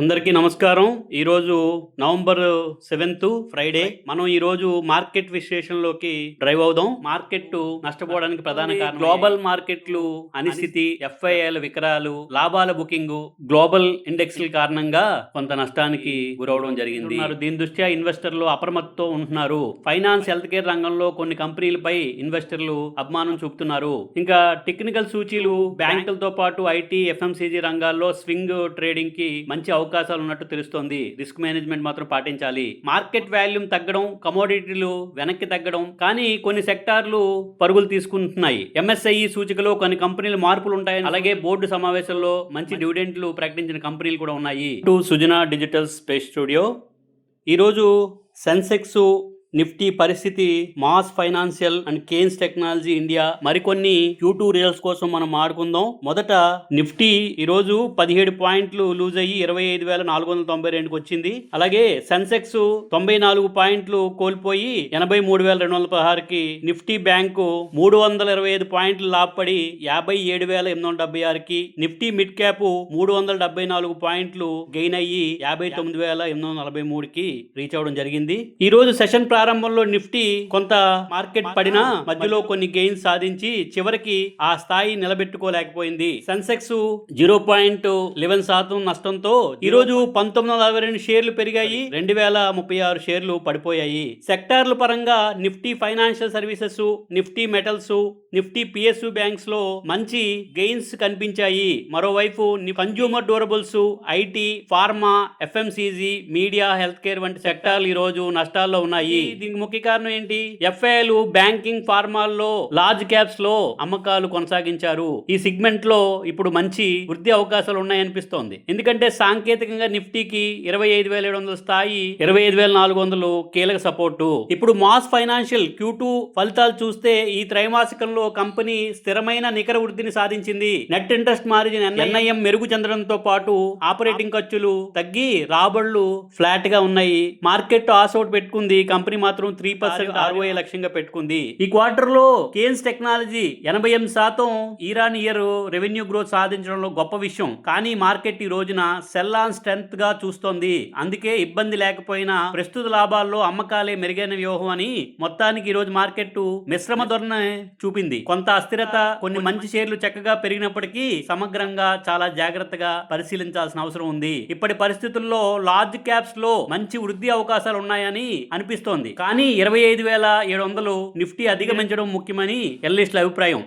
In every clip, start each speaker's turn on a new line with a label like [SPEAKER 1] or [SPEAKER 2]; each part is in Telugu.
[SPEAKER 1] అందరికీ నమస్కారం. ఈరోజు నవంబర్ సెవెంత్ ఫ్రైడే. మనం ఈ రోజు మార్కెట్ విశ్లేషణలోకి డ్రైవ్ అవుదాం. మార్కెట్ నష్టపోవడానికి ప్రధాన కారణం గ్లోబల్ మార్కెట్లు అనిస్థితి ఎఫ్ఐఐల విక్రయాలు లాభాల బుకింగ్ గ్లోబల్ ఇండెక్స్ కారణంగా కొంత నష్టానికి గురవడం జరిగింది. దీని దృష్ట్యా ఇన్వెస్టర్లు అప్రమత్తతో ఉంటున్నారు. ఫైనాన్స్ హెల్త్ కేర్ రంగంలో కొన్ని కంపెనీలపై ఇన్వెస్టర్లు అభిమానం చూపుతున్నారు. ఇంకా టెక్నికల్ సూచీలు బ్యాంకులతో పాటు ఐటీ ఎఫ్ఎంసీజీ రంగాల్లో స్వింగ్ ట్రేడింగ్కి మంచి అవకాశాలు ఉన్నట్టు తెలుస్తోంది. రిస్క్ మేనేజ్మెంట్ మాత్రం పాటించాలి. మార్కెట్ వాల్యూమ్ తగ్గడం కమోడిటీలు వెనక్కి తగ్గడం కానీ కొన్ని సెక్టార్లు పరుగులు తీసుకుంటున్నాయి. ఎంఎస్ఐ సూచికలో కొన్ని కంపెనీలు మార్పులు ఉంటాయి అలాగే బోర్డు సమావేశంలో మంచి డివిడెంట్లు ప్రకటించిన కంపెనీలు కూడా ఉన్నాయి. To Sujana Digital Space Studio. ఈరోజు సెన్సెక్స్ నిఫ్టీ పరిస్థితి Mas Financial and Kaynes Technology India మరికొన్ని టూ రియల్స్ కోసం మనం ఆడుకుందాం. మొదట నిఫ్టీ ఈరోజు పదిహేడు పాయింట్లు లూజ్ అయ్యి ఇరవై ఐదు వేల నాలుగు వందల తొంభై రెండుకి వచ్చింది. అలాగే సెన్సెక్స్ తొంభై నాలుగు పాయింట్లు కోల్పోయి ఎనభై మూడు వేల రెండు వందల పదహారుకి నిఫ్టీ బ్యాంకు మూడు వందల ఇరవై ఐదు పాయింట్లు లాభపడి యాభై ఏడు వేల ఎనిమిది వందల డెబ్బై ఆరుకి నిఫ్టీ మిడ్ క్యాప్ మూడు వందల డెబ్బై నాలుగు పాయింట్లు గెయిన్ అయ్యి యాభై తొమ్మిది వేల ఎనిమిది వందల నలభై మూడుకి రీచ్ అవ్వడం జరిగింది. ఈ రోజు సెషన్ ప్రారంభంలో నిఫ్టీ కొంత మార్కెట్ పడినా మధ్యలో కొన్ని గెయిన్స్ సాధించి చివరికి ఆ స్థాయి నిలబెట్టుకోలేకపోయింది. సెన్సెక్స్ జీరో పాయింట్ లెవెన్ శాతం నష్టంతో ఈ రోజు పంతొమ్మిది వందల అరవై రెండు షేర్లు పెరిగాయి. రెండు వేల ముప్పై ఆరు షేర్లు పడిపోయాయి. సెక్టార్ల పరంగా Nifty financial services Nifty metals Nifty PSU బ్యాంక్స్లో మంచి గెయిన్స్ కనిపించాయి. మరోవైపు consumer durables IT pharma FMCG media health care వంటి సెక్టార్లు ఈ రోజు నష్టాల్లో ఉన్నాయి. దీనికి ముఖ్య కారణం ఏంటి? ఎఫ్ఐలు బ్యాంకింగ్ ఫార్మాల్లో లార్జ్ క్యాప్స్లో అమ్మకాలు కొనసాగించారు. ఈ సిగ్మెంట్లో ఇప్పుడు మంచి వృద్ధి అవకాశాలు ఉన్నాయనిపిస్తోంది. ఎందుకంటే సాంకేతికంగా నిఫ్టీకి ఇరవై ఐదు వేల ఏడు వందల స్థాయి ఇరవై ఐదు వేల నాలుగు వందలు కీలక సపోర్టు. ఇప్పుడు మాస్ ఫైనాన్షియల్ క్యూ టూ ఫలితాలు చూస్తే ఈ త్రైమాసికంలో కంపెనీ స్థిరమైన నికర వృద్ధిని సాధించింది. నెట్ ఇంట్రెస్ట్ మార్జిన్ ఎన్ఐఎం మెరుగు చెందడంతో పాటు ఆపరేటింగ్ ఖర్చులు తగ్గి రాబడులు ఫ్లాట్గా ఉన్నాయి. మార్కెట్ ఆసౌట్ పెట్టుకుంది కంపెనీ మాత్రం త్రీ పర్సెంట్ ఆర్ఓఐ లక్ష్యంగా పెట్టుకుంది. ఈ క్వార్టర్లో కేన్స్ టెక్నాలజీ ఎనభై ఎనిమిది శాతం ఈరాన్ ఇయర్ రెవెన్యూ గ్రోత్ సాధించడంలో గొప్ప విషయం. కానీ మార్కెట్ ఈ రోజున సెల్ ఆన్ స్ట్రెంత్గా చూస్తోంది. అందుకే ఇబ్బంది లేకపోయినా ప్రస్తుత లాభాల్లో అమ్మకాలే మెరుగైన వ్యూహం అని మొత్తానికి ఈ రోజు మార్కెట్ మిశ్రమ ధోరణి చూపింది. కొంత అస్థిరత కొన్ని మంచి షేర్లు చక్కగా పెరిగినప్పటికీ సమగ్రంగా చాలా జాగ్రత్తగా పరిశీలించాల్సిన అవసరం ఉంది. ఇప్పటి పరిస్థితుల్లో లార్జ్ క్యాప్స్లో మంచి వృద్ధి అవకాశాలు ఉన్నాయని అనిపిస్తోంది. కానీ ఇరవై ఐదు వేల ఏడు వందలు నిఫ్టీ అధిగమించడం ముఖ్యమని ఎల్లిస్ట్ల అభిప్రాయం.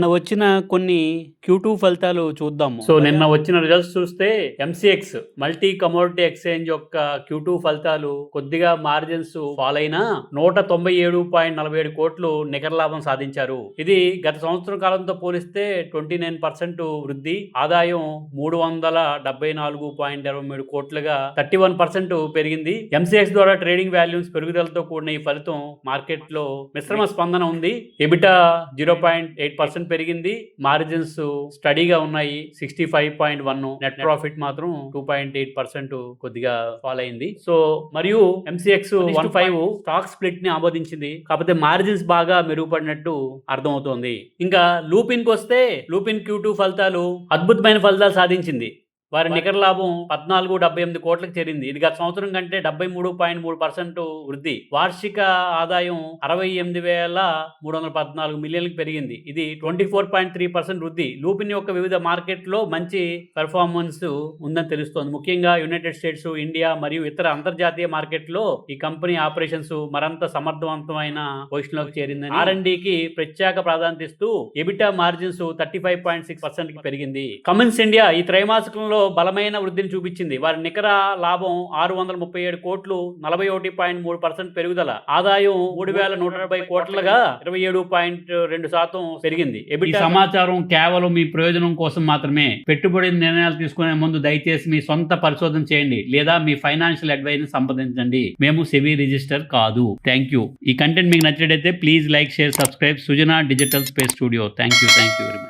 [SPEAKER 1] నిన్న వచ్చిన కొన్ని క్యూటూ ఫలితాలు చూద్దాము. సో నిన్న వచ్చిన రిజల్ట్స్ చూస్తే ఎంసీఎక్స్ మల్టీ కమోడిటీ ఎక్స్చేంజ్ యొక్క క్యూటూ ఫలితాలు కొద్దిగా మార్జిన్స్ ఫాల్ అయినా నూట తొంభై ఏడు పాయింట్ నలభై ఏడు కోట్లు నికర లాభం సాధించారు. ఇది గత సంవత్సరం కాలంతో పోలిస్తే ట్వంటీ నైన్ పర్సెంట్ వృద్ధి ఆదాయం మూడు వందల డెబ్బై నాలుగు పాయింట్ ఇరవై మూడు కోట్లుగా థర్టీ వన్ పర్సెంట్ పెరిగింది. ఎంసీఎక్స్ ద్వారా ట్రేడింగ్ వాల్యూమ్స్ పెరుగుదలతో కూడిన ఈ ఫలితం మార్కెట్లో మిశ్రమ స్పందన ఉంది. EBITDA zero point eight percent పెరిగింది. మార్జిన్స్ స్టడీగా ఉన్నాయి. Sixty five point one net profit మాత్రం టూ పాయింట్ ఎయిట్ పర్సెంట్ కొద్దిగా ఫాల్ అయింది. సో మరియు ఎంసీఎక్స్ వన్ ఫైవ్ స్టాక్ స్ప్లిట్ని ఆమోదించింది. కాకపోతే మార్జిన్స్ బాగా మెరుగుపడినట్టు అర్థమవుతోంది. ఇంకా లూపిన్కి వస్తే లూపిన్ క్యూ టూ ఫలితాలు అద్భుతమైన ఫలితాలు సాధించింది. వారి నికర లాభం పద్నాలుగు డెబ్బై ఎనిమిది కోట్లకు చేరింది. ఇది గత సంవత్సరం కంటే డెబ్బై మూడు పాయింట్ మూడు పర్సెంట్ వృద్ధి. వార్షిక ఆదాయం అరవై ఎనిమిది వేల మూడు వందల పద్నాలుగు మిలియన్లకు పెరిగింది. ఇది twenty four point three percent వృద్ధి. లూపిన్ యొక్క వివిధ మార్కెట్లో మంచి పెర్ఫార్మెన్స్ ఉందని తెలుస్తోంది. ముఖ్యంగా యునైటెడ్ స్టేట్స్ ఇండియా మరియు ఇతర అంతర్జాతీయ మార్కెట్లో ఈ కంపెనీ ఆపరేషన్స్ మరింత సమర్థవంతమైన పొజిషన్లోకి చేరిందని ఆర్కి ప్రత్యేక ప్రాధాన్యత ఇస్తూ EBITDA margins thirty five point six percent పెరిగింది. కమిన్స్ ఇండియా ఈ త్రైమాసికంలో బలమైన వృద్ధిని చూపించింది. వారి నికర లాభం ఆరు వందల ముప్పై ఏడు కోట్లు నలభై ఒకటి పాయింట్ మూడు పర్సెంట్ పెరుగుదల. ఆదాయం మూడు వేల నూట డెబ్బై కోట్లుగా ఇరవై ఏడు పాయింట్ రెండు శాతం పెరిగింది. ఈ సమాచారం కేవలం మీ ప్రయోజనం కోసం మాత్రమే. పెట్టుబడి నిర్ణయాలు తీసుకునే ముందు దయచేసి మీ సొంత పరిశోధన చేయండి లేదా మీ ఫైనాన్షియల్ అడ్వైజ్ సంప్రదించండి. మేము సెవీ రిజిస్టర్ కాదు. Thank you. ఈ కంటెంట్ మీకు నచ్చినట్లయితే please like share subscribe. Sujana Digital Space Studio. Thank you. Thank you very much.